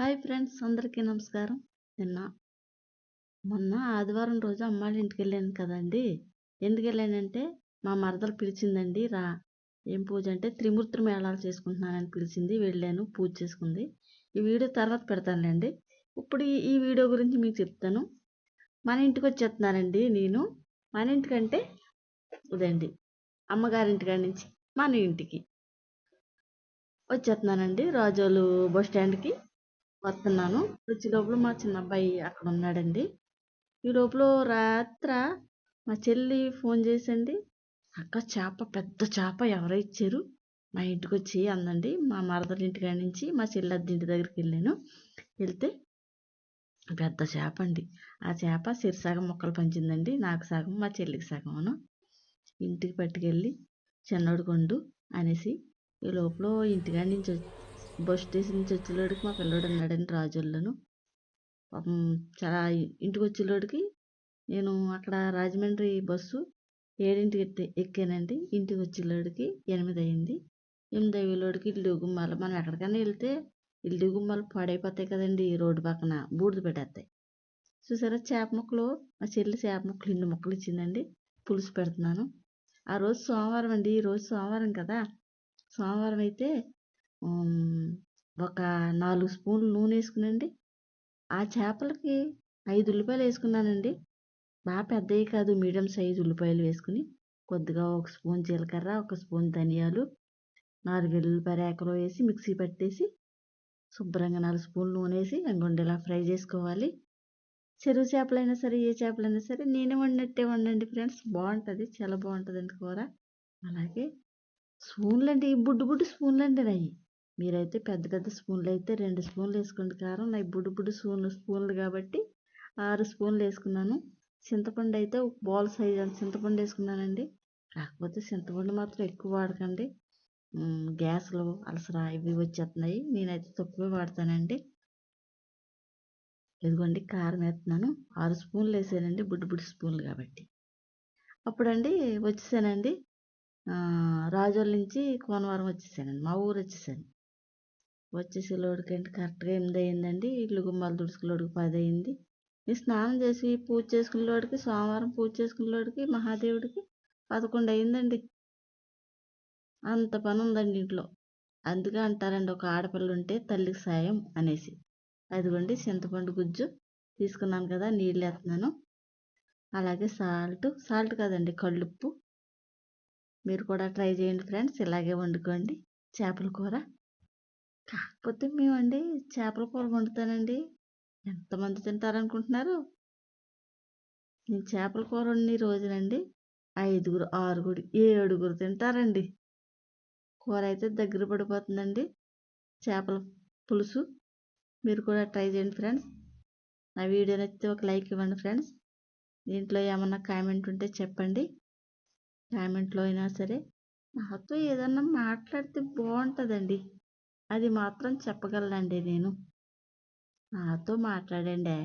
Hi friends అందరికీ నమస్కారం. నిన్న మొన్న ఆదివారం రోజు అమ్మాళ్ళ ఇంటికి వెళ్ళాను కదండి. ఎందుకు వెళ్ళానంటే మా మరదలు పిలిచిందండి రా ఏం పూజ? అంటే త్రిమూర్తి మేళాలు చేసుకుంటున్నానని పిలిచింది వెళ్ళాను పూజ చేసుకుంది. ఈ వీడియో తర్వాత పెడతానులేండి. ఇప్పుడు ఈ వీడియో గురించి మీకు చెప్తాను. మన ఇంటికి వచ్చేస్తున్నానండి నేను. మన ఇంటికంటే ఇదండి అమ్మగారింటికాడి నుంచి మన ఇంటికి వచ్చేస్తున్నానండి రాజోలు బస్ స్టాండ్కి. వస్తున్నాను. వచ్చి లోపల మా చిన్న అబ్బాయి అక్కడ ఉన్నాడండి. ఈ లోపల రాత్ర మా చెల్లి ఫోన్ చేసండి అక్క చేప పెద్ద చేప ఎవరో ఇచ్చారు. మా ఇంటికి వచ్చి అందండి. మా మరదల ఇంటికాడ నుంచి మా చెల్లి అద్దె ఇంటి దగ్గరికి వెళ్ళాను. వెళ్తే పెద్ద చేప అండి. ఆ చేప సిరిసగం మొక్కలు పంచిందండి. నాకు సగం మా చెల్లికి సగమును. ఇంటికి పట్టుకెళ్ళి చిన్నోడు కొండు అనేసి ఈ లోపల ఇంటికాడి నుంచి బస్ స్టేషన్ నుంచి వచ్చేలోడికి మా పిల్లోడు ఉన్నాడండి పాపం చాలా ఇంటికి వచ్చేలోడికి నేను అక్కడ రాజమండ్రి బస్సు ఏడింటికి ఎక్కానండి. ఇంటికి వచ్చేలోడికి ఎనిమిది అయింది ఎనిమిది అయ్యేలోడికి ఇల్లు గుమ్మాలు మనం ఎక్కడికైనా వెళ్తే ఇల్లు గుమ్మాలు పాడైపోతాయి కదండి రోడ్డు పక్కన బూడిద పెట్టేస్తాయి. చూసారా చేప ముక్కలు మా చెల్లి చేప ముక్కలు ఇన్ని ముక్కలు ఇచ్చిందండి. పులుసు పెడుతున్నాను. ఆ రోజు సోమవారం అండి ఈరోజు సోమవారం కదా. సోమవారం అయితే ఒక నాలుగు స్పూన్లు నూనె వేసుకునండి. ఆ చేపలకి ఐదు ఉల్లిపాయలు వేసుకున్నానండి. బాగా పెద్దవి కాదు మీడియం సైజు ఉల్లిపాయలు వేసుకుని కొద్దిగా ఒక స్పూన్ జీలకర్ర ఒక స్పూన్ ధనియాలు నాలుగు ఎల్లుల్లిపాయ రేకలు వేసి మిక్సీ పట్టేసి శుభ్రంగా నాలుగు స్పూన్లు నూనె వేసి ఇలా ఫ్రై చేసుకోవాలి. చెరువు చేపలైనా సరే ఏ చేపలైనా సరే నేనే వండినట్టే వండండి ఫ్రెండ్స్. బాగుంటుంది చాలా బాగుంటుందండి కూర. అలాగే స్పూన్లు అంటే ఈ బుడ్డు బుడ్డు స్పూన్లు అండి అవి మీరైతే పెద్ద పెద్ద స్పూన్లు అయితే రెండు స్పూన్లు వేసుకోండి కారం నాకు బుడ్డు బుడ్డు స్పూన్లు స్పూన్లు కాబట్టి ఆరు స్పూన్లు వేసుకున్నాను. చింతపండు అయితే ఒక బాల్ సైజ్ అంత చింతపండు వేసుకున్నానండి. కాకపోతే చింతపండు మాత్రం ఎక్కువ వాడకండి. గ్యాస్లు అలసరా ఇవి వచ్చేస్తున్నాయి. నేనైతే తక్కువే వాడతానండి. ఇదిగోండి కారం వేస్తున్నాను. ఆరు స్పూన్లు వేసానండి బుడ్డు బుడ్డు స్పూన్లు కాబట్టి. అప్పుడండి వచ్చేసానండి. రాజోళ్ళ నుంచి కోనవరం వచ్చేసానండి. మా ఊరు వచ్చేసాను. వచ్చేసి లోడుకంటే కరెక్ట్గా ఎనిమిది అయిందండి. ఇల్లు గుమ్మాలు తుడుచుకులోడికి పది అయింది. నేను స్నానం చేసి పూజ చేసుకునేలోడికి సోమవారం పూజ చేసుకునేలోడికి మహాదేవుడికి పదకొండు అయిందండి. అంత పని ఉందండి ఇంట్లో. అందుకే అంటారండి ఒక ఆడపిల్ల ఉంటే తల్లికి సాయం అనేసి. అదిగోండి చింతపండు గుజ్జు తీసుకున్నాను కదా నీళ్ళు వేస్తున్నాను. అలాగే సాల్ట్ సాల్ట్ కాదండి కళ్ళుప్పు. మీరు కూడా ట్రై చేయండి ఫ్రెండ్స్ ఇలాగే వండుకోండి. చేపల కూర కాకపోతే మేమండి చేపల కూర వండుతానండి. ఎంతమంది తింటారనుకుంటున్నారు? నేను చేపల కూర వండి రోజునండి ఐదుగురు ఆరుగురు ఏడుగురు తింటారండి. కూర అయితే దగ్గర పడిపోతుందండి. చేపల పులుసు మీరు కూడా ట్రై చేయండి ఫ్రెండ్స్. నా వీడియో నచ్చితే ఒక లైక్ ఇవ్వండి ఫ్రెండ్స్. దీంట్లో ఏమన్నా కామెంట్ ఉంటే చెప్పండి. కామెంట్లో అయినా సరే నాతో ఏదన్నా మాట్లాడితే బాగుంటుందండి. అది మాత్రం చెప్పగలనండి నేను. నాతో మాట్లాడండి.